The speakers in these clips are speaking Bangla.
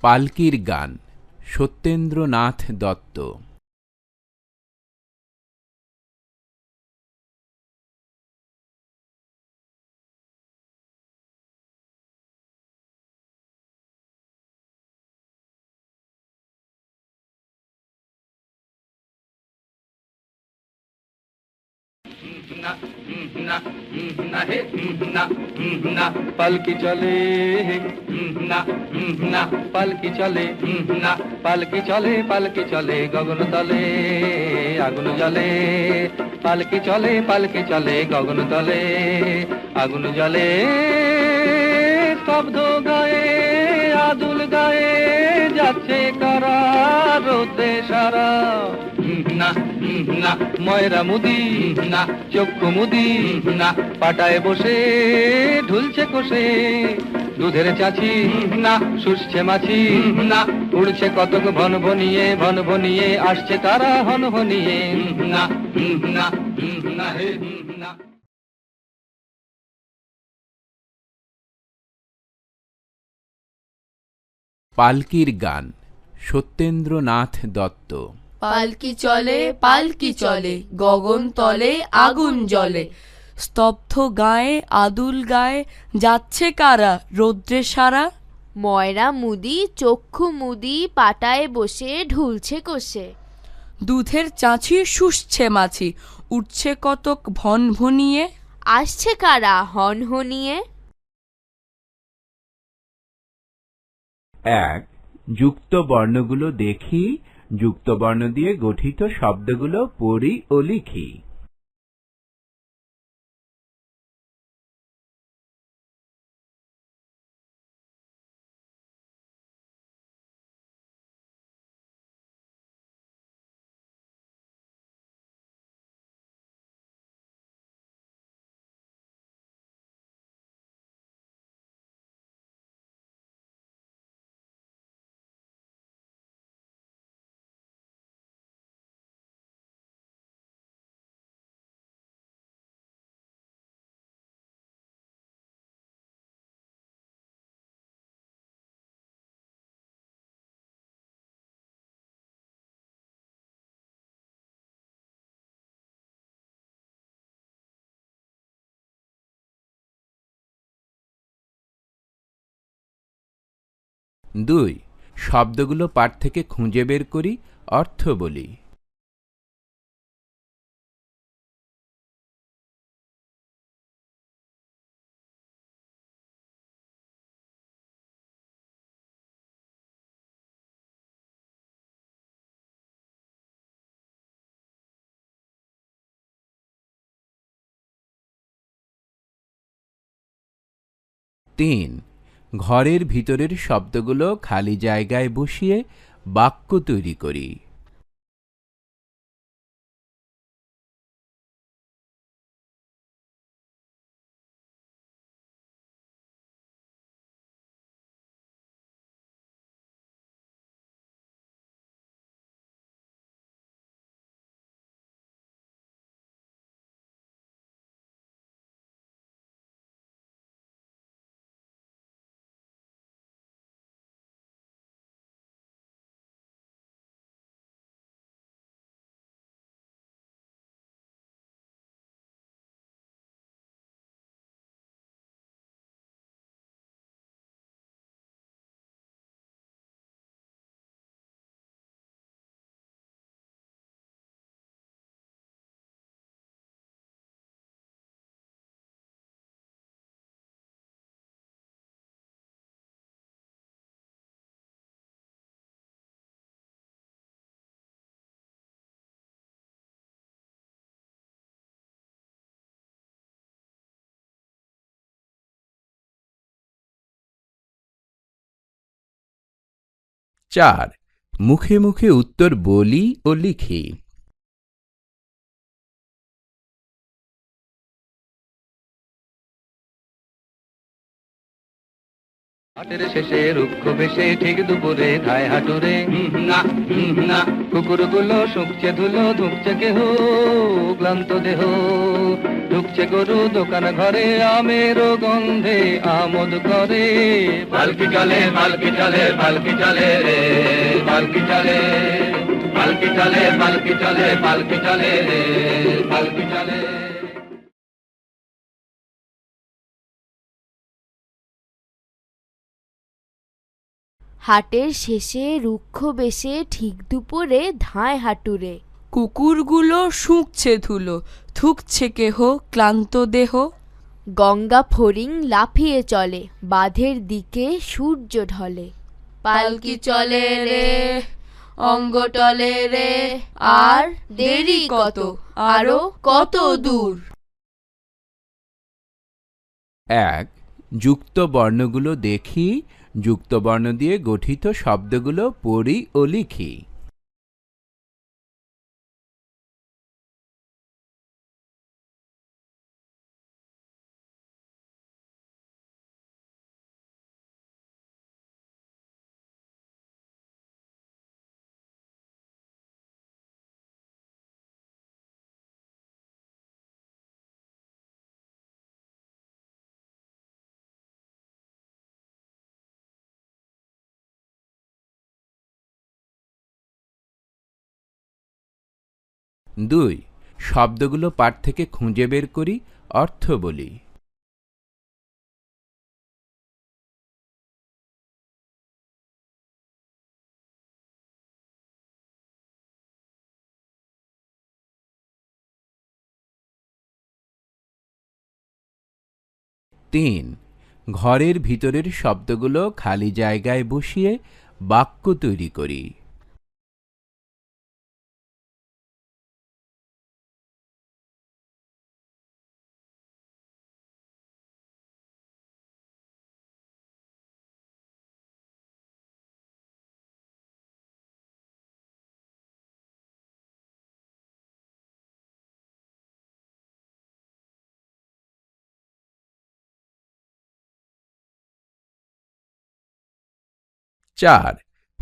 পালকির গান সত্যেন্দ্রনাথ দত্ত। না হে, না না। পালকি চলে, না না। পালকি চলে, না। পালকি চলে পালকি চলে, গগন তলে, আগুন জ্বলে। পালকি চলে পালকি চলে, গগন তলে, আগুন জ্বলে। স্তব্ধ গায়ে, আদুল গায়ে যাচ্ছে কারা, রোদে সারা। না না, ময়রা মুদি, না, চক্ষু মুদি, না, পাটায় বসে, ঢুলছে কোষে। দুধের চাচি না, শুষছে মাছি, না, উড়ছে কতক ভন ভনিয়ে ভন ভনিয়ে, আসছে তারা হন হনিয়ে না না না, হে, না। পালকির গান, সত্যেন্দ্রনাথ দত্ত। পালকি চলে পালকি চলে গগন তলে আগুন জ্বলে। স্তব্ধ গায়ে আদুল গায়ে যাচ্ছে কারা রৌদ্রে সারা? ময়রা মুদি চক্ষু মুদি পাটায় বসে ঢুলছে কষে। দুধের চাঁচি শুষছে মাছি উঠছে কতক ভন ভনিয়ে। আসছে কারা হন হনিয়ে? এক যুক্ত বর্ণগুলো দেখি। যুক্ত বর্ণ দিয়ে গঠিত শব্দগুলো পড়ি ও লিখি। দুই শব্দগুলো পাঠ থেকে খুঁজে বের করি অর্থ বলি। তিন ঘরের ভিতরের শব্দগুলো খালি জায়গায় বসিয়ে বাক্য তৈরি করি। চার। মুখে মুখে উত্তর বলি ও লিখি। হাটের শেষে রুক্ষ বেশে ঠিক দুপুরে ধায় হাটুরে। না না। কুকুরগুলো শুকছে ধুলো ধুকছে কেহ ক্লান্ত দেহ। ঢুকছে গরু দোকান ঘরে আমের গন্ধে আমোদ করে। পালকি চলে পালকি চলে পালকি চলে রে পালকি চলে। পালকি চলে পালকি চলে পালকি চলে রে পালকি চলে। হাটের শেষে রুক্ষ বেশে ঠিক দুপুরে ধায় হাটুরে। কুকুরগুলো শুঁকছে ধুলো থুকছে কেহ ক্লান্ত দেহ। গঙ্গা ফড়িং লাফিয়ে চলে বাঁধের দিকে সূর্য ঢলে। পালকি চলে রে অঙ্গ টলে রে আর দেরি কত আরও কত দূর? এক যুক্ত বর্ণগুলো দেখি যুক্ত বর্ণ দিয়ে গঠিত শব্দগুলো পড়ি ও লিখি। দুই, শব্দগুলো পাঠ থেকে খুঁজে বের করি, অর্থ বলি। তিন, ঘরের ভিতরের শব্দগুলো খালি জায়গায় বসিয়ে বাক্য তৈরি করি। চার।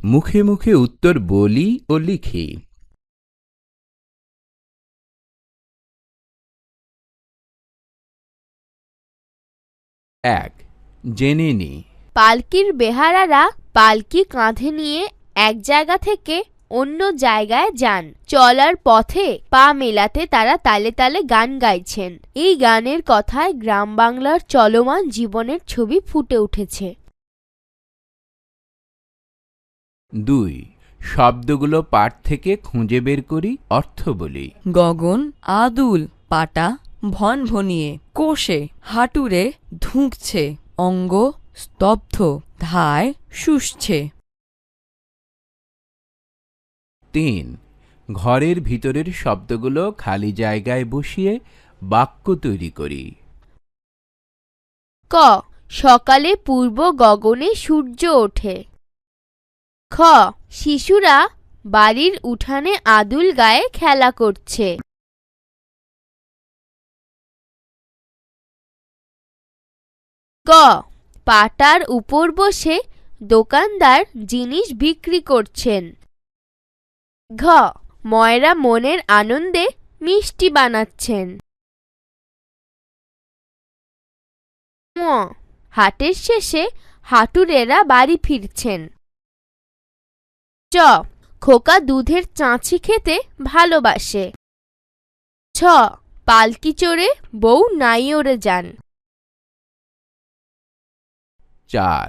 মুখে মুখে উত্তর বলি ও লিখি। এক। জেনে নি। পালকির বেহারারা পালকি কাঁধে নিয়ে এক জায়গা থেকে অন্য জায়গায় যান। চলার পথে পা মেলাতে তারা তালে তালে গান গাইছেন। এই গানের কথায় গ্রাম বাংলার চলমান জীবনের ছবি ফুটে উঠেছে। দুই শব্দগুলো পাঠ থেকে খুঁজে বের করি অর্থ বলি। গগন আদুল পাটা ভন ভনিয়ে কোষে হাটুরে ধুঁকছে অঙ্গ স্তব্ধ ধায় শুষছে। তিন ঘরের ভিতরের শব্দগুলো খালি জায়গায় বসিয়ে বাক্য তৈরি করি। ক সকালে পূর্ব গগনে সূর্য ওঠে। খ, শিশুরা বাড়ির উঠানে আদুল গায়ে খেলা করছে। গ, পাটার উপর বসে দোকানদার জিনিস বিক্রি করছেন। ঘ, ময়রা মনের আনন্দে মিষ্টি বানাচ্ছেন। হাটের শেষে হাটুরেরা বাড়ি ফিরছেন। চ খোকা দুধের চাঁচি খেতে ভালোবাসে। ছ। পালকি চড়ে বউ নাইওরে যান। চার।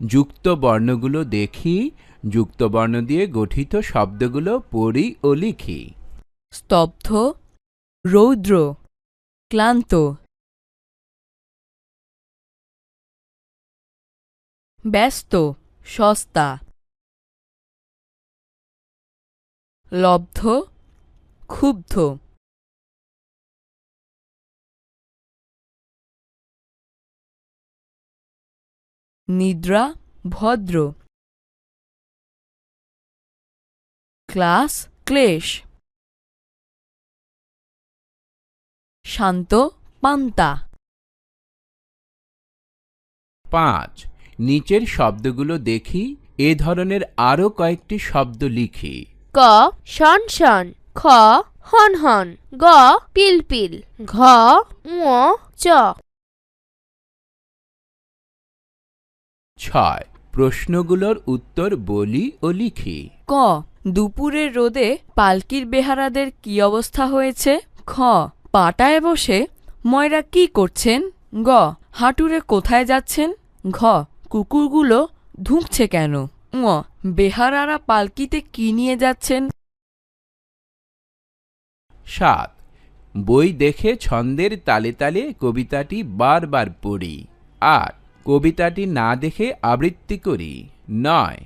যুক্ত বর্ণগুলো দেখি যুক্ত বর্ণ দিয়ে গঠিত শব্দগুলো পড়ি ও লিখি। স্তব্ধ রৌদ্র ক্লান্ত। ব্যস্ত সস্তা। লব্ধ, ক্ষুব্ধ। নিদ্রা, ভদ্র। ক্লাস, ক্লেশ। শান্ত, পান্তা। পাঁচ। নিচের শব্দগুলো দেখি, এ ধরনের আরও কয়েকটি শব্দ লিখি। ক শন শন খ হন হন গ পিল পিল ঘ ঙ চ। ছয় প্রশ্নগুলোর উত্তর বলি ও লিখি। ক দুপুরের রোদে পালকির বেহারাদের কি অবস্থা হয়েছে? খ পাটায় বসে ময়রা কি করছেন? গ হাঁটুরে কোথায় যাচ্ছেন? ঘ কুকুরগুলো ধুঁকছে কেন? ঙ বেহারারা পালকিতে কি নিয়ে যাচ্ছেন? সাত। বই দেখে ছন্দের তালে তালে কবিতাটি বারবার পড়ি। আট। কবিতাটি না দেখে আবৃত্তি করি। নয়।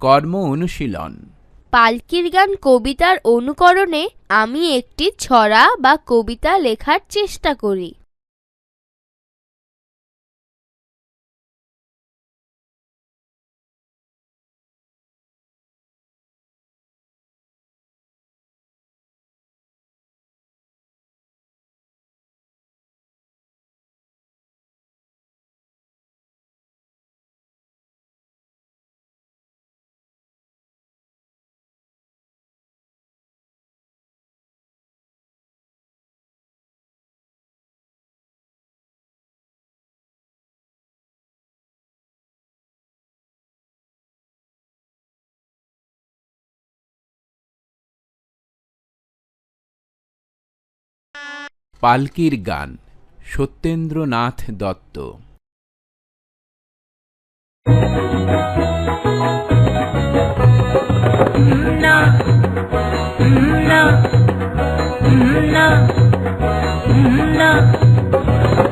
কর্ম অনুশীলন। পালকির গান কবিতার অনুকরণে আমি একটি ছড়া বা কবিতা লেখার চেষ্টা করি। পালকির গান, সত্যেন্দ্রনাথ দত্ত।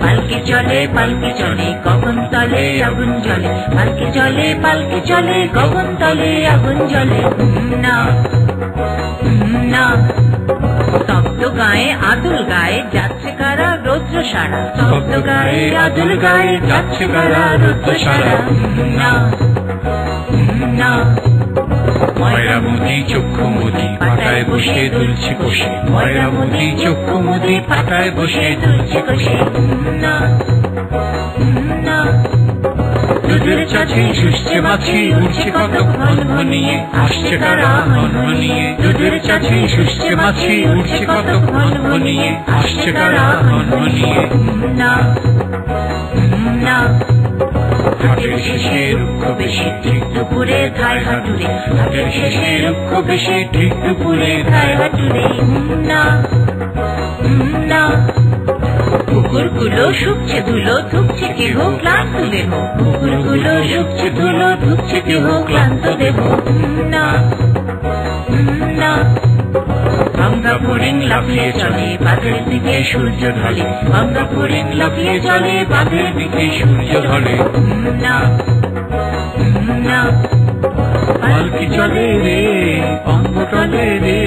পালকি চলে পালকি চলে, গগন তলে, আগুন জ্বলে। পালকি চলে পালকি চলে, গগন তলে, আগুন জ্বলে। না না তপ্ত গায়ে আদুল গায়ে যাচ্ছে কারা রৌদ্র সারা তপ্ত গায়ে আদুল গায়ে যাচ্ছে কারা রৌদ্র সারা না না। ময়রা মুদি চক্ষু মুদি পাতায় বসে দুলছে কোষে। ময়রা মুদি চক্ষু মুদি পাতায় বসে দুলছে কোষে। না দুধের চাচি শুষছে মাছি উঠছে কত ঘন ঘনিয়ে আসছে কারা ঘন ঘনিয়ে দুধের চাচি শুষছে মাছি উঠছে কত ঘন ঘনিয়ে আসছে কারা ঘন ঘনিয়ে না রুক্ষ বেশি, ঠিক দুপুরে ধায় হাঁটুরে। রুক্ষ বেশি, ঠিক দুপুরে না না কুকুরগুলো শুকছে ধুলো ধুকছে কেহ ক্লান্ত শুকছে ধুলো ধুকছে কেহ ক্লান্ত দেহ। না না গঙ্গা ফরিং লাফিয়ে চলে দিকে সূর্য ঢলে। গঙ্গা ফরিং লাফিয়ে চলে বাঁধের দিকে সূর্য ঢলে। না না পালকি চলে রে অঙ্গ টলে রে,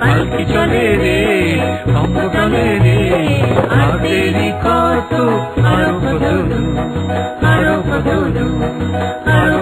পালকি চলে রে অঙ্গ টলে রে। হাতেরই কত আরও কত দূর, আরও কত দূর, আরও